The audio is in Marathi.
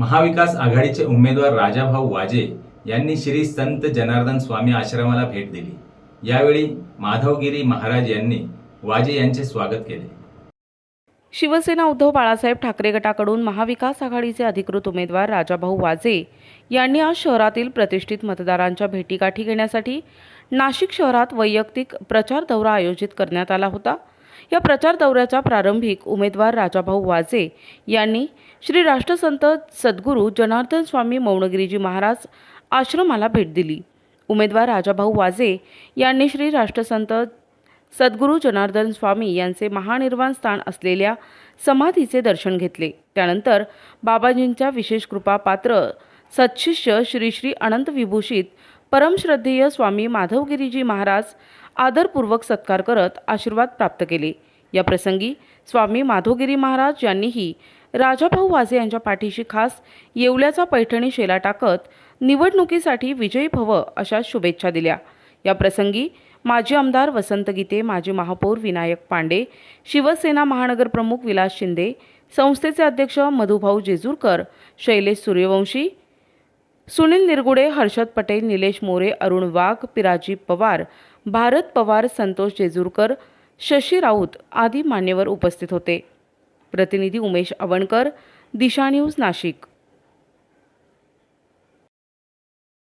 महाविकास आघाडीचे उमेदवार राजाभाऊ वाजे यांनी श्री संत जनार्दन स्वामी आश्रमाला भेट दिली. यावेळी माधवगिरी महाराज यांनी वाजे यांचे स्वागत केले. शिवसेना उद्धव बाळासाहेब ठाकरे गटाकडून महाविकास आघाडीचे अधिकृत उमेदवार राजाभाऊ वाजे यांनी आज शहरातील प्रतिष्ठित मतदारांच्या भेटीगाठी घेण्यासाठी नाशिक शहरात वैयक्तिक प्रचार दौरा आयोजित करण्यात आला होता. या प्रचार दौऱ्याचा प्रारंभिक उमेदवार राजाभाऊ वाजे यांनी श्री राष्ट्रसंत सद्गुरू जनार्दन स्वामी मौनगिरीजी महाराज आश्रमाला भेट दिली. उमेदवार राजाभाऊ वाजे यांनी श्री राष्ट्रसंत सद्गुरू जनार्दन स्वामी यांचे महानिर्वाण स्थान असलेल्या समाधीचे दर्शन घेतले. त्यानंतर बाबाजींच्या विशेष कृपा पात्र सत्शिष्य श्री श्री अनंत विभूषित परमश्रद्धेय स्वामी माधवगिरीजी महाराज आदरपूर्वक सत्कार करत आशीर्वाद प्राप्त केले. या प्रसंगी स्वामी माधवगिरी महाराज यांनीही राजाभाऊ वाजे यांच्या पाठीशी खास येवल्याचा पैठणी शेला टाकत निवडणुकीसाठी विजयी भव अशा शुभेच्छा दिल्या. या प्रसंगी माजी आमदार वसंत गीते माजी महापौर विनायक पांडे शिवसेना महानगर प्रमुख विलास शिंदे संस्थेचे अध्यक्ष मधुभाऊ जेजूरकर शैलेश सूर्यवंशी सुनील निरगुडे हर्षद पटेल निलेश मोरे अरुण वाघ पिराजी पवार भारत पवार संतोष जेजूरकर शशी राऊत आदी मान्यवर उपस्थित होते. प्रतिनिधी उमेश अवणकर दिशा न्यूज नाशिक.